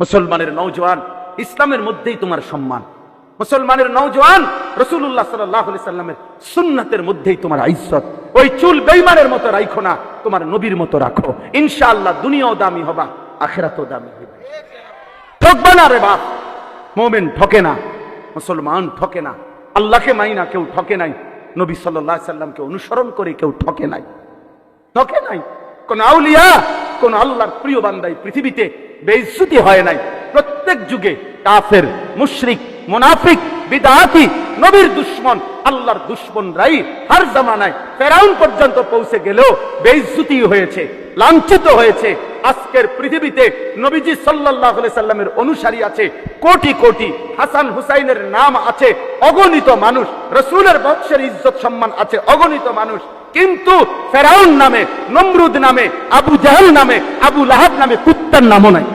মুসলমানের নৌজওয়ান ইসলামের মধ্যেই তোমার সম্মান। মুসলমানের নৌজওয়ান রসুল্লাহ সাল্লামের সুন্নাতের মধ্যেই তোমার আইসত ওই চুল বেইমানের মতো রাখো না, তোমার নবীর মতো রাখো। ইনশাআল্লাহ দুনিয়াও দামি হবা, আখেরাতও দামি হবে ঠকবা না রে বাপ। মোমেন ঠকে না, মুসলমান ঠকে না। আল্লাহকে মাই না, কেউ ঠকে নাই। নবী সাল্লাহ সাল্লামকে অনুসরণ করে কেউ ঠকে নাই। ঠকে নাই। কোন আউলিয়া কোন আল্লাহর প্রিয় বান্দাই পৃথিবীতে বেইজ্জুতি হয় নাই। প্রত্যেক যুগে কাফের, মুশরিক, মুনাফিক, বিদাতি, নবীর দুশ্মন আল্লাহর দুশ্মনরাই হার জামানায় ফেরাউন পর্যন্ত পৌঁছে গেলেও বেইজ্জতি হয়েছে, লাঞ্ছিত হয়েছে। আজকের পৃথিবীতে নবীজি আলাইহি সাল্লামের অনুসারী আছে, কোটি কোটি হাসান হুসাইনের নাম আছে, অগণিত মানুষ, রসুলের বংশের ইজ্জত সম্মান আছে, অগণিত মানুষ। কিন্তু ফেরাউন নামে, নমরুদ নামে, আবু জাহাল নামে, আবু লাহাব নামে কুত্তার নামও নাই।